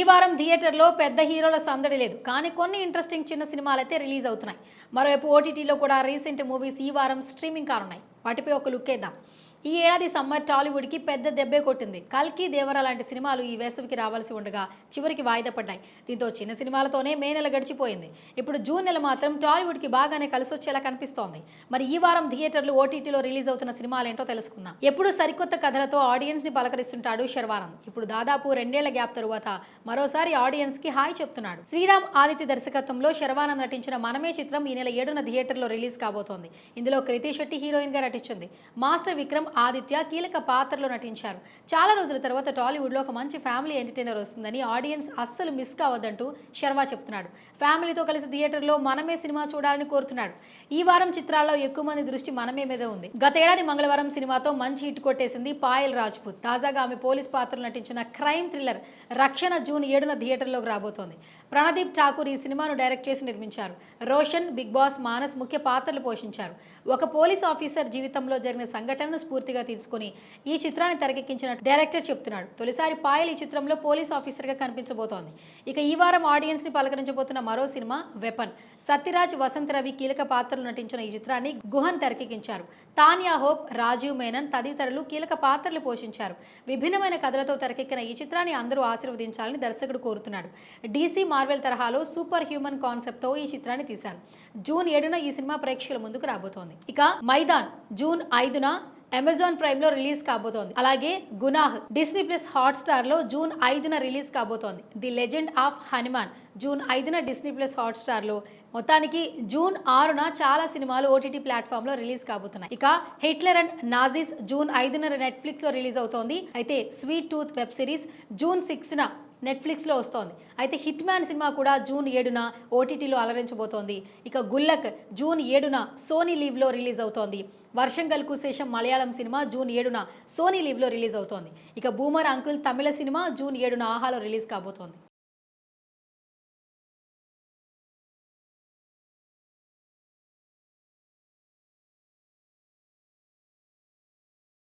ఈ వారం థియేటర్లో పెద్ద హీరోల సందడి లేదు. కానీ కొన్ని ఇంట్రెస్టింగ్ చిన్న సినిమాలు అయితే రిలీజ్ అవుతున్నాయి. మరోవైపు ఓటీటీలో కూడా రీసెంట్ మూవీస్ ఈ వారం స్ట్రీమింగ్ కానున్నాయి. వాటిపై ఒక లుక్ వేద్దాం. ఈ ఏడాది సమ్మర్ టాలీవుడ్కి పెద్ద దెబ్బే కొట్టింది. కల్కి దేవర లాంటి సినిమాలు ఈ వేసవికి రావాల్సి ఉండగా చివరికి వాయిదా పడ్డాయి. దీంతో చిన్న సినిమాలతోనే మే నెల గడిచిపోయింది. ఇప్పుడు జూన్ నెల మాత్రం టాలీవుడ్కి బాగానే కలిసి వచ్చేలా కనిపిస్తోంది. మరి ఈ వారం థియేటర్లు ఓటీటీలో రిలీజ్ అవుతున్న సినిమాలేంటో తెలుసుకుందాం. ఎప్పుడు సరికొత్త కథలతో ఆడియన్స్ని పలకరిస్తుంటాడు శర్వానంద్. ఇప్పుడు దాదాపు రెండేళ్ళ గ్యాప్ తరువాత మరోసారి ఆడియన్స్కి హాయ్ చెప్తున్నాడు. శ్రీరామ్ ఆదిత్య దర్శకత్వంలో శర్వానంద్ నటించిన మనమే చిత్రం ఈ నెల ఏడున థియేటర్లో రిలీజ్ కాబోతోంది. ఇందులో క్రితి శెట్టి హీరోయిన్గా నటించింది. మాస్టర్ విక్రమ్ ఆదిత్య కీలక పాత్రలో నటించారు. చాలా రోజుల తర్వాత టాలీవుడ్లో ఒక మంచి ఫ్యామిలీ ఎంటర్టైనర్ వస్తుందని ఆడియన్స్ అస్సలు మిస్ కావద్దంటూ శర్వా చెప్తున్నాడు. ఫ్యామిలీతో కలిసి థియేటర్లో మనమే సినిమా చూడాలని కోరుతున్నాడు. ఈ వారం చిత్రాల్లో ఎక్కువ మంది దృష్టి మనమే మీద ఉంది. గతేడాది మంగళవారం సినిమాతో మంచి హిట్ కొట్టేసింది పాయల్ రాజ్పూత్. తాజాగా ఆమె పోలీస్ పాత్రలో నటించిన క్రైమ్ థ్రిల్లర్ రక్షణ జూన్ ఏడున థియేటర్లోకి రాబోతోంది. ప్రణదీప్ ఠాకూర్ ఈ సినిమాను డైరెక్ట్ చేసి నిర్మించారు. రోషన్ బిగ్ బాస్ మానస్ ముఖ్య పాత్రలు పోషించారు. ఒక పోలీస్ ఆఫీసర్ జీవితంలో జరిగిన సంఘటనను స్ఫూర్తిగా తీసుకుని ఈ చిత్రాన్ని తెరకెక్కించిన డైరెక్టర్ చెప్తున్నాడు. తొలిసారి పాయల్ ఈ చిత్రంలో పోలీస్ ఆఫీసర్గా కనిపించబోతోంది. ఇక ఈ వారం ఆడియన్స్ని పలకరించబోతున్న మరో సినిమా వెపన్. సత్యరాజ్ వసంత్ రవి కీలక పాత్రలు నటించిన ఈ చిత్రాన్ని గుహన్ తెరకెక్కించారు. తాన్యా హోప్ రాజీవ్ మేనన్ తదితరులు కీలక పాత్రలు పోషించారు. విభిన్నమైన కథలతో తెరకెక్కిన ఈ చిత్రాన్ని అందరూ ఆశీర్వదించాలని దర్శకుడు కోరుతున్నాడు. డీసీ మార్వెల్ తరహాలో సూపర్ హ్యూమన్ కాన్సెప్ట్తో ఈ చిత్రాన్ని తీశారు. జూన్ ఏడున ఈ సినిమా ప్రేక్షకుల ముందుకు రాబోతోంది. ఇక మైదాన్ జూన్ ఐదున అమెజాన్ ప్రైమ్లో రిలీజ్ కాబోతోంది. అలాగే గునాహ్ డిస్నీ ప్లస్ హాట్స్టార్లో జూన్ ఐదున రిలీజ్ కాబోతోంది. The legend of Hanuman June ఐదున డిస్నీ ప్లస్ హాట్స్టార్లో. మొత్తానికి జూన్ ఆరున చాలా సినిమాలు ఓటీటీ ప్లాట్ఫామ్లో రిలీజ్ కాబోతున్నాయి. ఇక హిట్లర్ అండ్ నాజీస్ జూన్ ఐదున నెట్ఫ్లిక్స్లో రిలీజ్ అవుతోంది. అయితే sweet tooth web series June సిక్స్న నెట్ఫ్లిక్స్లో వస్తోంది. అయితే హిట్ మ్యాన్ సినిమా కూడా జూన్ ఏడున ఓటీటీలో అలరించబోతోంది. ఇక గుల్లక్ జూన్ ఏడున సోనీ లీవ్లో రిలీజ్ అవుతోంది. వర్షంగల్కు శేషం మలయాళం సినిమా జూన్ ఏడున సోనీ లీవ్లో రిలీజ్ అవుతోంది. ఇక బూమర్ అంకుల్ తమిళ సినిమా జూన్ ఏడున ఆహాలో రిలీజ్ కాబోతోంది.